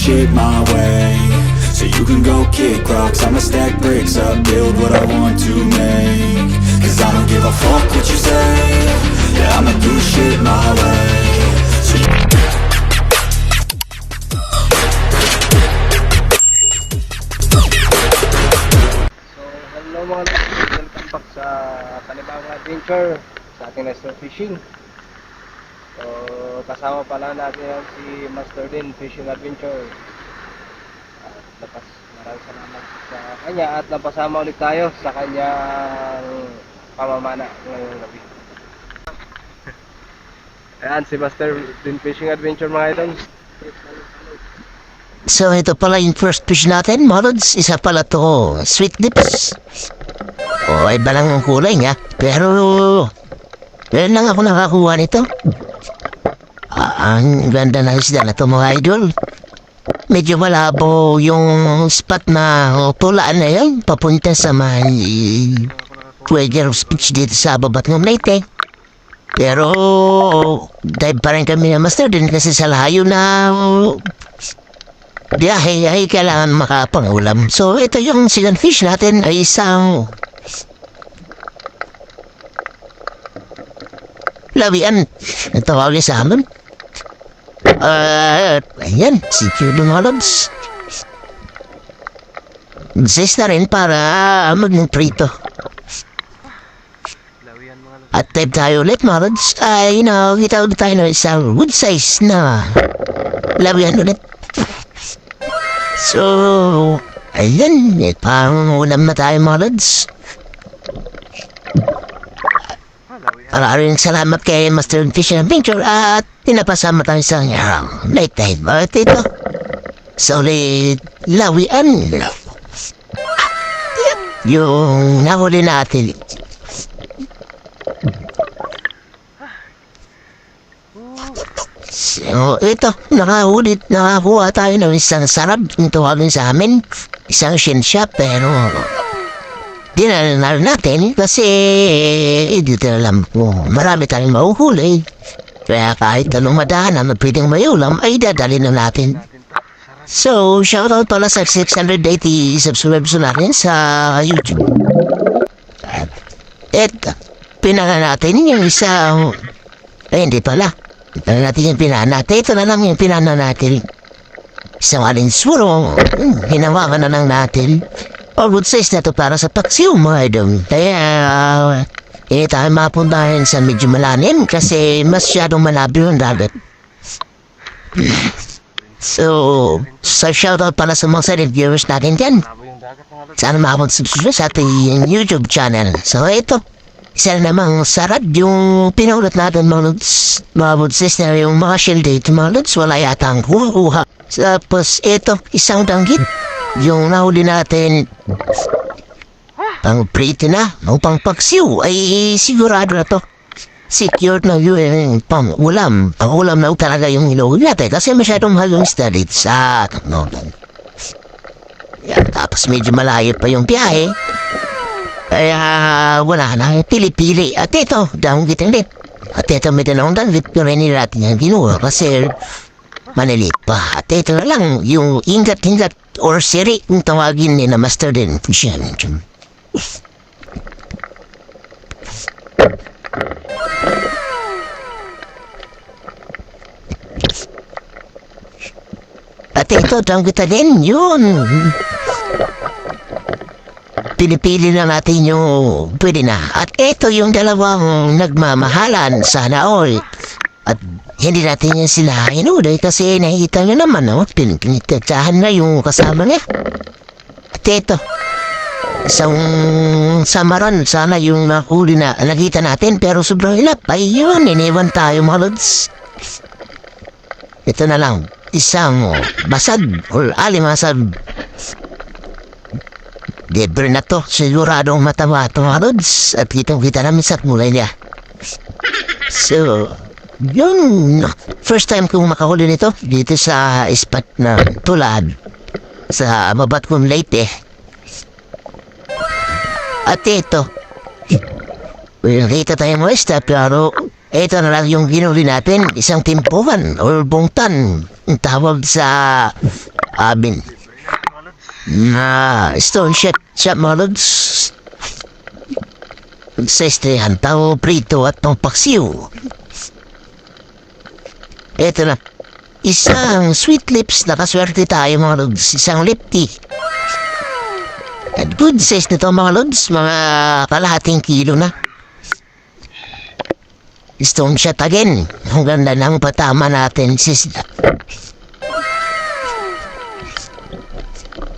Shit my way. So you can go kick rocks. I'ma stack bricks up, build what I want to make. Cause I don't give a fuck what you say. Yeah, I'ma do shit my way. So you sa panibagong adventure sa ating Nestor Fishing. So, kasama pala natin yan si Master Din Fishing Adventure. At napas, maraming salamat sa kanya at napasama ulit tayo sa kanyang pamamana ngayong gabi. Ayan, si Master Din Fishing Adventure mga idol. So ito pala yung first fish natin, Molods. Isa pala to, sweet lips. O, iba lang ang kulay niya. Pero, meron lang ako nakakuha nito. Ah, ang ganda na isda na mga idol. Medyo malabo yung spot na tulaan na yun. Papunta sa may Quaker speech dito sa babat ng Leyte. Pero, dive pa rin kami na master din kasi sa layo na biyahe ay kailangan makapangulam. So, ito yung sigan fish natin ay isang lawian. Ang tawagin sa amin. Ah, ayan, si Kudo Malods. Exist na rin para mag-prito. At type tayo ulit, Malods. Ay, nakakita ulit tayo ng isang good size na lawian ulit. So, ayun, eh, parang ulam na tayo mga lods. Maraming salamat kay Master Fish and Adventure at pinapasama tayo sa kanyang night dive. At ito, solid lawian. Yung nahuli natin. So, ito, nakahulit, nakakuha tayo ng isang sarap yung tawagin sa amin. Isang siya pero dinala natin kasi hindi na alam ko. Marami tayong mahuhuli. Kaya kahit anong madaanan na pwedeng may ulam ay dadali na natin. So, shoutout pala sa 680 subscribers natin sa YouTube. At pinaka natin yung isang... Ay, hindi pala. Ito na natin yung pinana natin. Ito na lang yung pinana natin. Isang alinsuro. Hmm, hinawakan na lang natin. All good size na to para sa paksiw mga idol. Kaya, uh, eh tayo mapuntahan sa medyo malalim kasi masyadong malabo yung dagat. So, sa shoutout pala sa mga silent viewers natin dyan. Sana makapag-subscribe sa ating YouTube channel. So, ito. Isa na namang sarap yung pinulot natin mga lods. Mga budsis na yung mga shield date mga lods. Wala yata ang kuha. Tapos ito, isang danggit. Yung nahuli natin pang pretty na, upang pagsiw ay sigurado na to. Secured na yun yung pang ulam. Pang ulam na talaga yung inuwi natin kasi masyadong mahal yung isda dito sa no, Yan, tapos medyo malayo pa yung biyahe. Kaya wala na, pili-pili. At ito, down kita ulit. At ito may dalawang danggit pero hindi natin yung ginuha kasi manilit pa. At ito na lang, yung ingat-ingat or siri, tawagin ni na master din. Siya, At ito, kita din, yun. pinipili na natin yung pwede na. At ito yung dalawang nagmamahalan, sana all. At hindi natin yan sila inuday kasi nakikita nyo naman, no? Pinipinitsahan na yung kasama niya. At ito, isang samaran, sana yung nakuli na nakita natin, pero sobrang hilap. Ay yun, iniwan tayo mga lods. Ito na lang, isang basag or alimasag. Libre na to, siguradong matama ito mga lods. At kitang kita namin sa mulay niya. So, yun, first time kong makahuli nito dito sa spot na tulad sa mabat kong late eh. At ito, well, kita tayong muesta pero ito na lang yung ginuli natin, isang timpuhan or bungtan, ang tawag sa amin. Na stone shot sa mga lods. Sa estrehan, tao prito at tong paksiw. Ito na. Isang sweet lips na kaswerte tayo mga lods. Isang lip tea. At good size nito mga lods. Mga kalahating kilo na. Stone shot again. Ang ganda ng patama natin sis.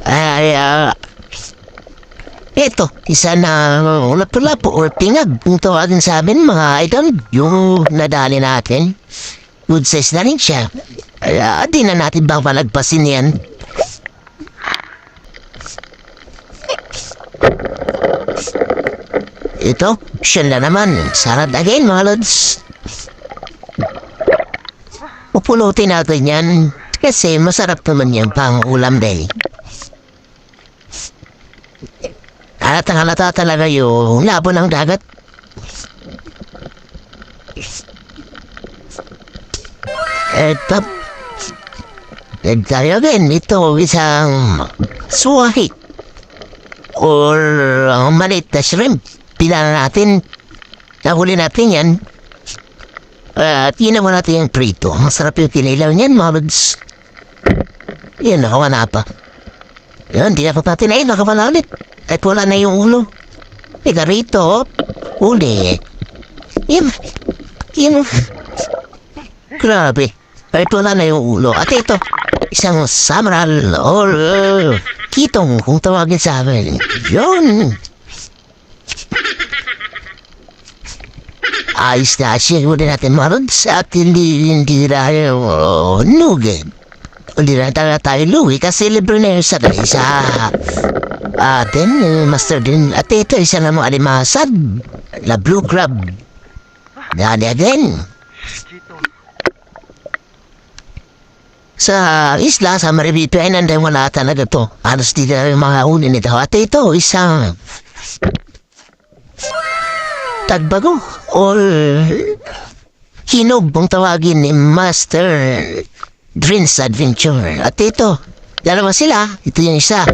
Ay, ah... ito, isa na lapu-lapu or pingag kung tawagin sa amin mga idol. Yung nadali natin. Good size na rin siya. Kaya di na natin bang palagpasin yan. Ito, siya na naman. Sarad again, mga lods. Pupulutin natin yan. Kasi masarap naman yan pang ulam day. Halatang halata talaga yung labo ng dagat. Eto. And tayo din, ito isang suwahit or uh, maliit na shrimp. Pila natin, nahuli natin yan. At uh, natin yung prito. Masarap yung kinilaw niyan, mga lods. Yan, nakawana pa. Yan, dapat natin ay nakawala ulit. At wala na yung ulo. Teka rito, uli. Yan, yan. Grabe. At wala na yung ulo. At ito, isang samaral or uh, kitong kung tawagin sa amin. Yun. Ayos na siguro natin marods at hindi, hindi na yung uh, nugid. Hindi na talaga tayo luwi kasi libre na yung sakay sa atin, uh, master din. At ito, isa na mga alimasad. La blue crab. Dali again. Sa isla, sa Maribito, ay nanday wala talaga to. Alas di na yung mga uli nito. At ito, isang tagbago or hinog kung tawagin ni Master Dreams Adventure. At ito, dalawa sila. Ito yung isa.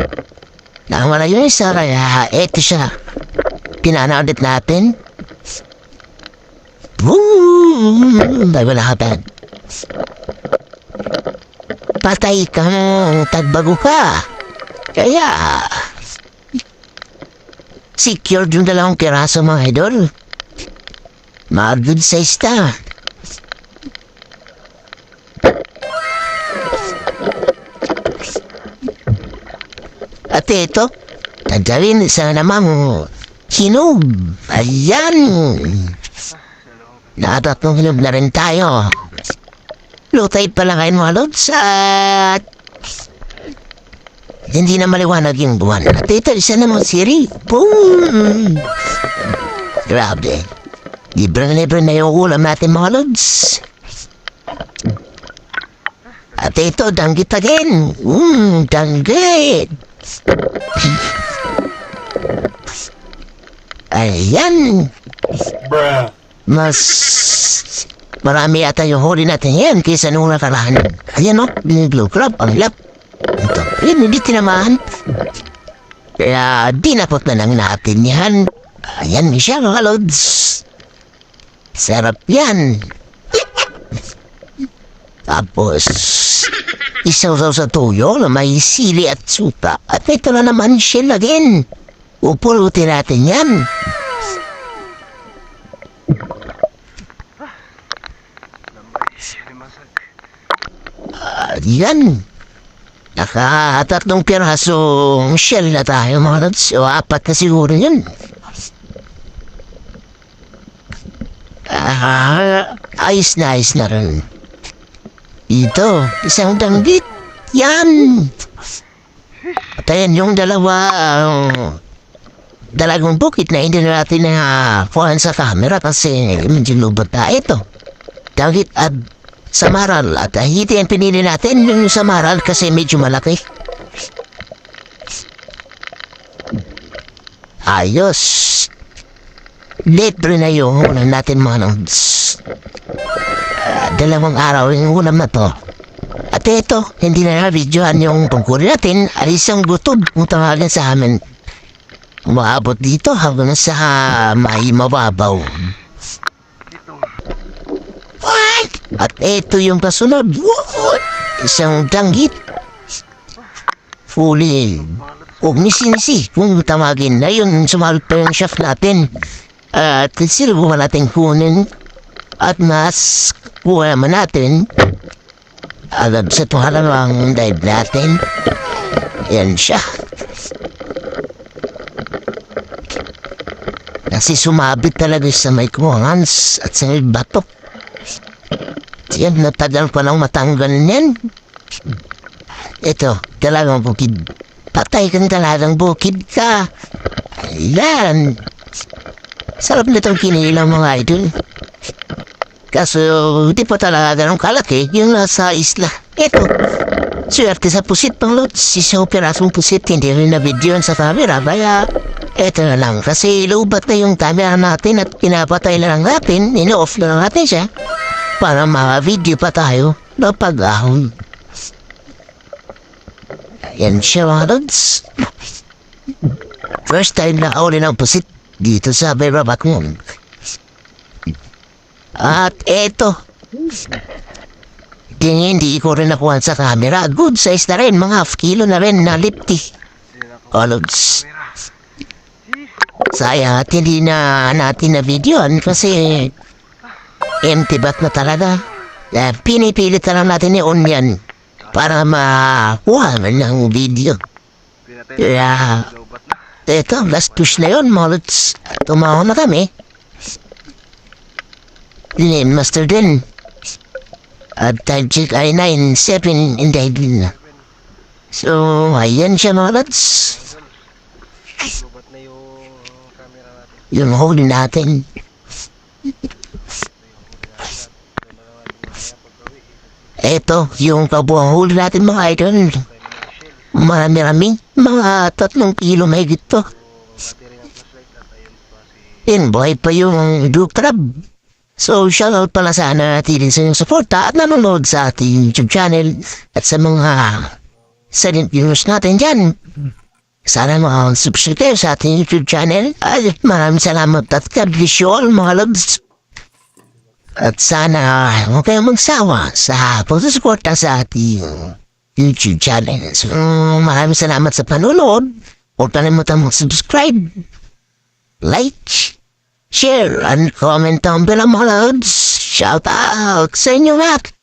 Nakawala yung isa, kaya ito siya. Pinana ulit natin. Boom! Dalawa na hapan. Patay ka, tagbago ka. Kaya, secured yung dalawang piraso mga idol. Mga good size ta. At ito, tagawin sa namang hinog. Ayan. Natatlong hinog na rin tayo. Lutay pala kayo mga lods at hindi na maliwanag yung buwan. At ito, isa namang siri. Boom! Grabe. Libre na libre na yung ulam natin mga lods. At ito, danggit again. Mmm, danggit. Ayan. Mas marami ata yung huli natin yan kaysa nung nakaraan. Ayan o, blue crab, ang lap. Ito, yun, hindi tinamahan. Kaya dinapot na lang natin yan. Ayan siya mga lods. Sarap yan. Tapos, isaw-saw sa tuyo na may sili at suka. At ito na naman shell again. Upulutin natin yan. Ah, yan. Nakatatlong pirasong shell na tayo mga lods. O apat na siguro yun. Ah, ayos na ayos na rin. Ito, isang danggit. Yan! At ayan yung dalawa, ah, dalagang bukit na hindi na natin na kuhan sa camera kasi medyo lubot na ito. Danggit at samaral at uh, hindi ang pinili natin yung samaral kasi medyo malaki. Ayos. Libre na yung ulam natin mga nods. Ah, dalawang araw yung ulam na to. At ito, hindi na na-videoan yung tungkol natin ay isang gutob kung tawagin sa amin. Umaabot dito hanggang sa may mababaw. At ito yung kasunod. Isang danggit. Fully. Huwag nisinisi kung tamagin na yun sumalot pa yung chef natin. At sinubukan natin kunin. At mas kuha naman natin. Agad sa tuhalang dive natin. Yan siya. Kasi sumabit talaga sa may kuhangans at sa may bato. Yan, natagal pa lang matanggal niyan. Ito, talagang bukid. Patay kang talagang bukid ka. Yan. Sarap nitong kinilang mga idol. Kaso, hindi pa talaga ganun kalaki yung nasa isla. Ito, swerte sa pusit pang lods. Isa operasong pusit, hindi rin na video sa camera. Kaya, eto na lang. Kasi lubat na yung camera natin at pinapatay na lang natin. Ino-off na lang natin siya. Para ma-video pa tayo na pag-ahon. Ayan siya mga lods. First time na uli ng pusit dito sa Berabat mo. At eto. Tingin hindi ko rin nakuha sa camera. Good size na rin. Mga half kilo na rin na lipty. Olods. Sayang at hindi na natin na videoan kasi empty bat na talaga. Eh, pinipilit na lang natin i-on yan para makuha man ng video. Kaya, eto, last push na yun, mga lods. Tumaho na kami. Name Master din. At time check ay 9-7 in the evening na. So, ayan siya mga na yung camera natin. Yung huli natin. Eto, yung kabuang huli natin mga idol. Marami-rami. Mga tatlong kilo may gito. In buhay pa yung Duke Crab. So, shoutout pala sana natin sa inyong suporta at nanonood sa ating YouTube channel at sa mga silent viewers natin dyan. Sana mga subscribe sa ating YouTube channel. Ay, maraming salamat at God bless you all mga loves. At sana huwag kayong magsawa sa pagsusuporta sa ating YouTube channel. So, maraming salamat sa panonood. Huwag kalimutan mag-subscribe, like, share, and comment down below mga loves. Shout out sa inyo lahat.